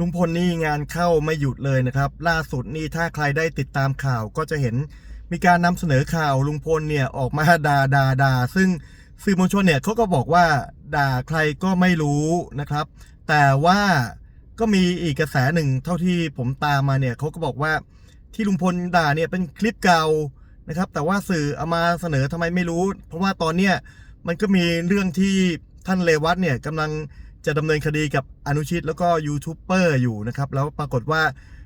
ลุงพลนี่งานเข้าไม่หยุดเลยนะครับ ล่าสุดนี่ถ้าใครได้ติดตามข่าวก็จะเห็นมีการนำเสนอข่าวลุงพลเนี่ยออกมาด่าด่าด่าซึ่งสื่อมวลชนเนี่ยเขาก็บอกว่าด่าใครก็ไม่รู้นะครับ แต่ว่าก็มีอีกกระแสหนึ่งเท่าที่ผมตามมาเนี่ยเขาก็บอกว่าที่ลุงพลด่าเนี่ยเป็นคลิปเก่านะครับ แต่ว่าสื่อเอามาเสนอทำไมไม่รู้ เพราะว่าตอนเนี้ยมันก็มีเรื่องที่ท่านเลวัตเนี่ยกำลัง จะดำเนินคดีกับอนุชิตแล้วก็ยูทูบเบอร์อยู่นะครับ แล้วปรากฏว่า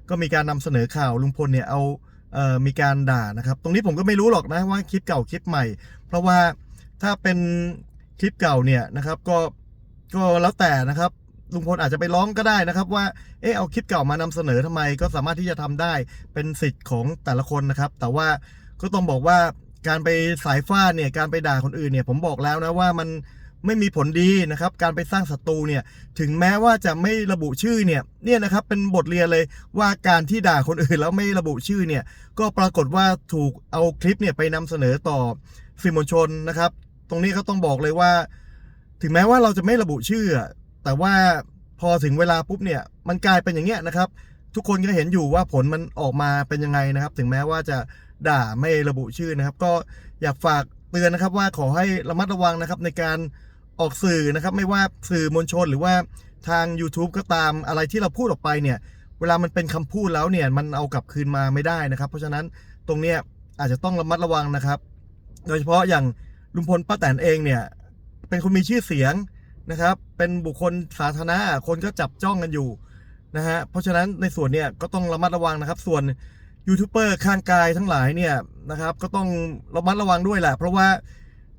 ก็มีการนำเสนอข่าวลุงพลเนี่ยเอาเอ่อมีการด่านะครับ ตรงนี้ผมก็ไม่รู้หรอกนะว่าคลิปเก่าคลิปใหม่ เพราะว่าถ้าเป็นคลิปเก่าเนี่ยนะครับก็ก็แล้วแต่นะครับลุงพลอาจจะไปร้องก็ได้นะครับ ว่าเออเอาคลิปเก่ามานำเสนอทำไม ก็สามารถที่จะทำได้เป็นสิทธิ์ของแต่ละคนนะครับ แต่ว่าก็ต้องบอกว่าการไปสายฟ้าเนี่ยการไปด่าคนอื่นเนี่ยผมบอกแล้วนะว่ามัน ไม่มีผลดีนะครับ การไปสร้างศัตรูเนี่ย ถึงแม้ว่าจะไม่ระบุชื่อเนี่ย เนี่ยนะครับ เป็นบทเรียนเลยว่าการที่ด่าคนอื่นแล้วไม่ระบุชื่อเนี่ย ก็ปรากฏว่าถูกเอาคลิปเนี่ยไปนำเสนอต่อสื่อมวลชนนะครับ ตรงนี้ก็ต้องบอกเลยว่า ถึงแม้ว่าเราจะไม่ระบุชื่อ แต่ว่าพอถึงเวลาปุ๊บเนี่ย มันกลายเป็นอย่างเงี้ยนะครับ ทุกคนก็เห็นอยู่ว่าผลมันออกมาเป็นยังไงนะครับ ถึงแม้ว่าจะด่าไม่ระบุชื่อนะครับ ก็อยากฝากเตือนนะครับว่าขอให้ระมัดระวังนะครับในการ ออกสื่อนะครับ ไม่ว่าสื่อมวลชนหรือว่าทาง YouTube ก็ตามอะไรที่เราพูดออกไปเนี่ย เวลามันเป็นคำพูดแล้วเนี่ย มันเอากลับคืนมาไม่ได้นะครับ เพราะฉะนั้นตรงเนี้ยอาจจะต้องระมัดระวังนะครับ โดยเฉพาะอย่างลุงพลป้าแตนเองเนี่ย เป็นคนมีชื่อเสียงนะครับ เป็นบุคคลสาธารณะคนก็จับจ้องกันอยู่นะฮะเพราะฉะนั้นในส่วนเนี่ยก็ต้องระมัดระวังนะครับ ส่วนยูทูบเบอร์ข้างกายทั้งหลายเนี่ยนะครับ ก็ต้องระมัดระวังด้วยแหละ เพราะว่า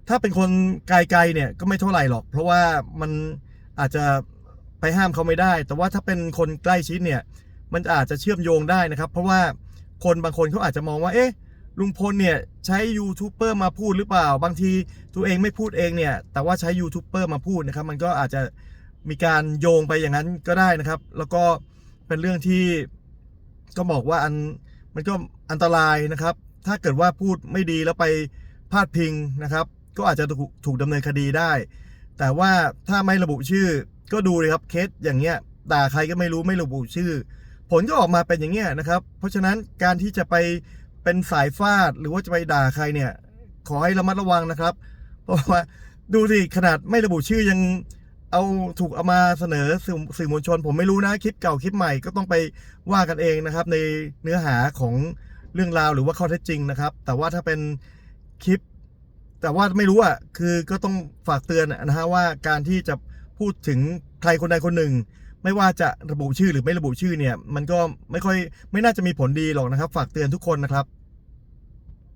ถ้าเป็นคนไกลๆเนี่ยก็ไม่เท่าไหร่หรอก เพราะว่ามันอาจจะไปห้ามเขาไม่ได้ แต่ว่าถ้าเป็นคนใกล้ชิดเนี่ย มันอาจจะเชื่อมโยงได้นะครับ เพราะว่าคนบางคนเขาอาจจะมองว่า เอ๊ะ ลุงพลเนี่ยใช้ยูทูบเบอร์มาพูดหรือเปล่า บางทีตัวเองไม่พูดเองเนี่ย แต่ว่าใช้ยูทูบเบอร์มาพูดนะครับ มันก็อาจจะมีการโยงไปอย่างนั้นก็ได้นะครับ แล้วก็เป็นเรื่องที่ก็บอกว่าอันมันก็อันตรายนะครับ ถ้าเกิดว่าพูดไม่ดีแล้วไปพาดพิงนะครับ ก็อาจจะถูกถูกดำเนินคดีได้ แต่ว่าถ้าไม่ระบุชื่อ ก็ดูเลยครับเคสอย่างเงี้ยด่าใครก็ไม่รู้ไม่ระบุชื่อ ผลก็ออกมาเป็นอย่างเงี้ยนะครับ เพราะฉะนั้นการที่จะไปเป็นสายฟาดหรือว่าจะไปด่าใครเนี่ย ขอให้ระมัดระวังนะครับ เพราะว่าดูสิขนาดไม่ระบุชื่อยังเอาถูกเอามาเสนอสื่อสื่อมวลชน ผมไม่รู้นะคลิปเก่าคลิปใหม่ก็ต้องไปว่ากันเองนะครับ ในเนื้อหาของเรื่องราวหรือว่าข้อเท็จจริงนะครับ แต่ว่าถ้าเป็นคลิป แต่ว่าไม่รู้อะคือก็ต้องฝากเตือนนะฮะว่าการที่จะพูดถึงใครคนใดคนหนึ่ง ไม่ว่าจะระบุชื่อหรือไม่ระบุชื่อเนี่ย มันก็ไม่ค่อยไม่น่าจะมีผลดีหรอกนะครับ ฝากเตือนทุกคนนะครับ